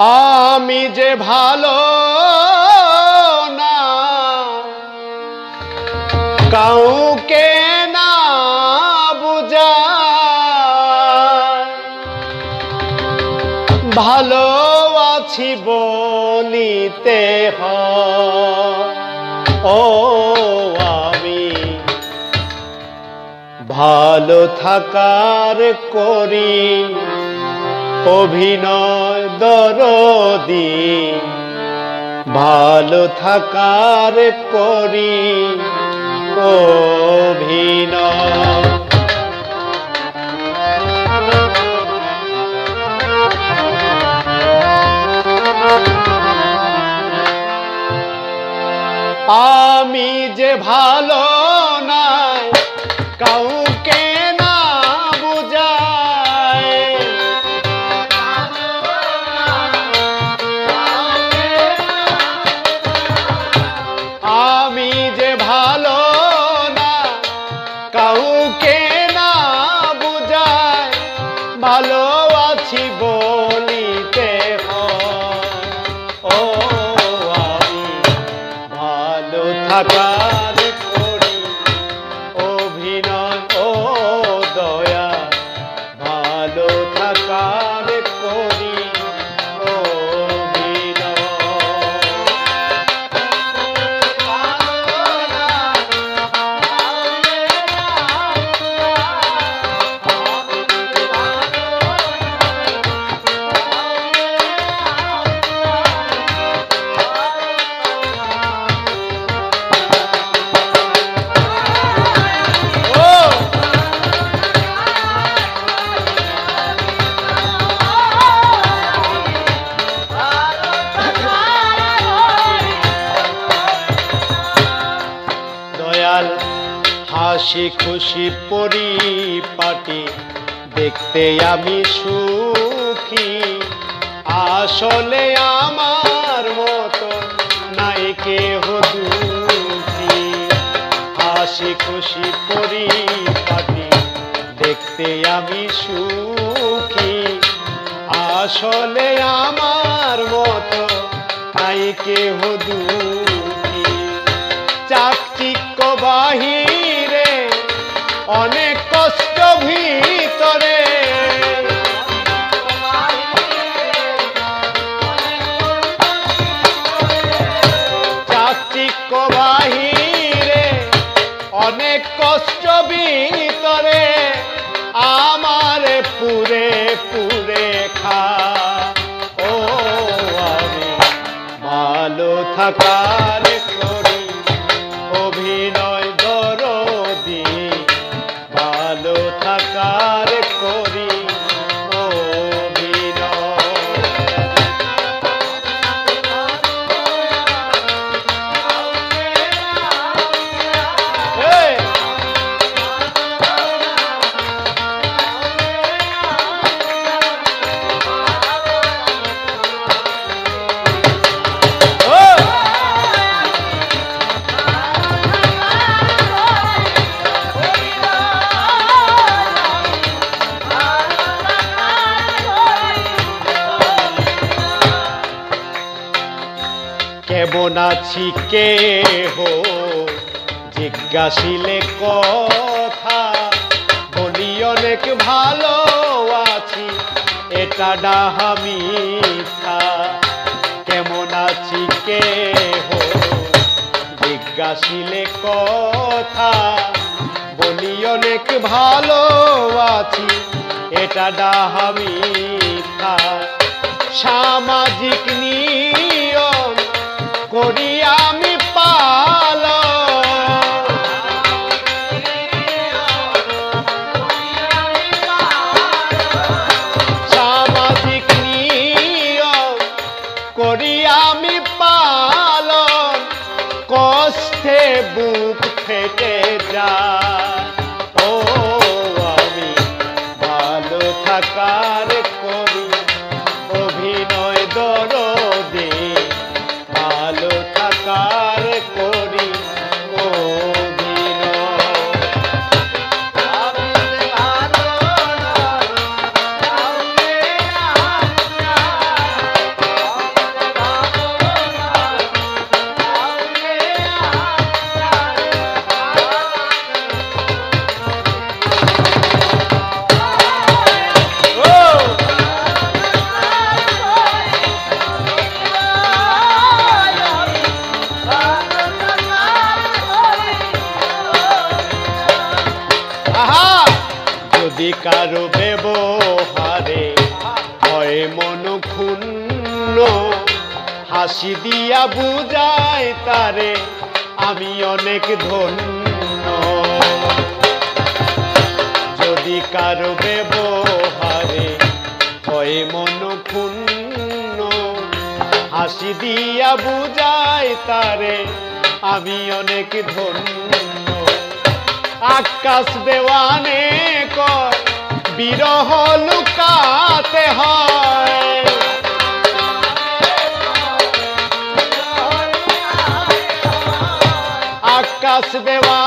আমি যে ভালো না, কাউকে না বুঝা ভালো আছি বলিতে হয়। ও আমি ভালো থাকার করি। অভিনয় দরদি ভালো থাকার করি অভিনয়। আমি যে ভালো নাই কাউকে আমি যে ভালো না কাউকে না বুঝায় ভালো আছি বলিতে। ও আমি ভালো থাকার হাসি খুশি পরিপাটি, দেখতে আমি সুখী। আসলে আমার মতো নাই কেহ দুঃখী। হাসি খুশি পরিপাটি, দেখতে আমি সুখী। আসলে আমার মতো নাই কেহ দুঃখী। অনেক কষ্ট ভিতরে। চাকচিক্য বাহিরে অনেক কষ্ট ভিতরে। আমার পুরে পুরে খা। ও আমি ভালো থাকার কেমন আছি কে হো জিজ্ঞাসিলে কথা, বলি অনেক ভালো আছি, এটা ডাহা মিথ্যা। কেমন আছি কে হো জিজ্ঞাসিলে কথা, বলি অনেক ভালো আছি, এটা ডাহা মিথ্যা। সামাজিক নিয়ম साकार কারও ব্যবহারে হয় মন ক্ষুণ্ণ। হাসি দিয়া বুঝায় তারে, আমি অনেক ধন্য। যদি কারও ব্যবহারে হয় মন ক্ষুণ্ণ, হাসি দিয়া বুঝায় তারে, আমি অনেক ধন্য। আকাশ দেওয়ানে কয় বিরহ লুকাতে হয়। আকাশ দেওয়ানে